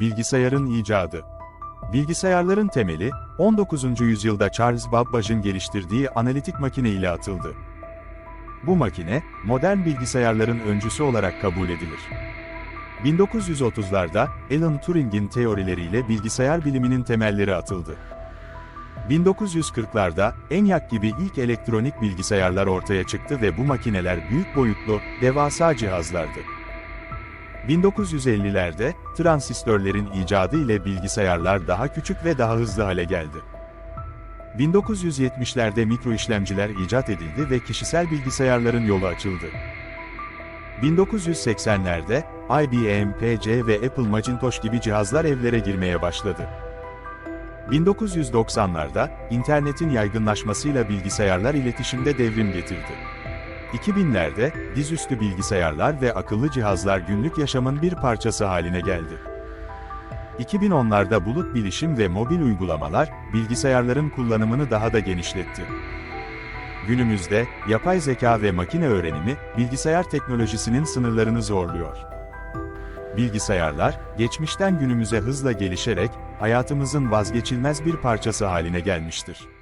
Bilgisayarın icadı. Bilgisayarların temeli, 19. yüzyılda Charles Babbage'ın geliştirdiği analitik makine ile atıldı. Bu makine, modern bilgisayarların öncüsü olarak kabul edilir. 1930'larda, Alan Turing'in teorileriyle bilgisayar biliminin temelleri atıldı. 1940'larda, ENIAC gibi ilk elektronik bilgisayarlar ortaya çıktı ve bu makineler büyük boyutlu, devasa cihazlardı. 1950'lerde, transistörlerin icadı ile bilgisayarlar daha küçük ve daha hızlı hale geldi. 1970'lerde mikroişlemciler icat edildi ve kişisel bilgisayarların yolu açıldı. 1980'lerde, IBM PC ve Apple Macintosh gibi cihazlar evlere girmeye başladı. 1990'larda, internetin yaygınlaşmasıyla bilgisayarlar iletişimde devrim getirdi. 2000'lerde, dizüstü bilgisayarlar ve akıllı cihazlar günlük yaşamın bir parçası haline geldi. 2010'larda bulut bilişim ve mobil uygulamalar, bilgisayarların kullanımını daha da genişletti. Günümüzde, yapay zeka ve makine öğrenimi, bilgisayar teknolojisinin sınırlarını zorluyor. Bilgisayarlar, geçmişten günümüze hızla gelişerek, hayatımızın vazgeçilmez bir parçası haline gelmiştir.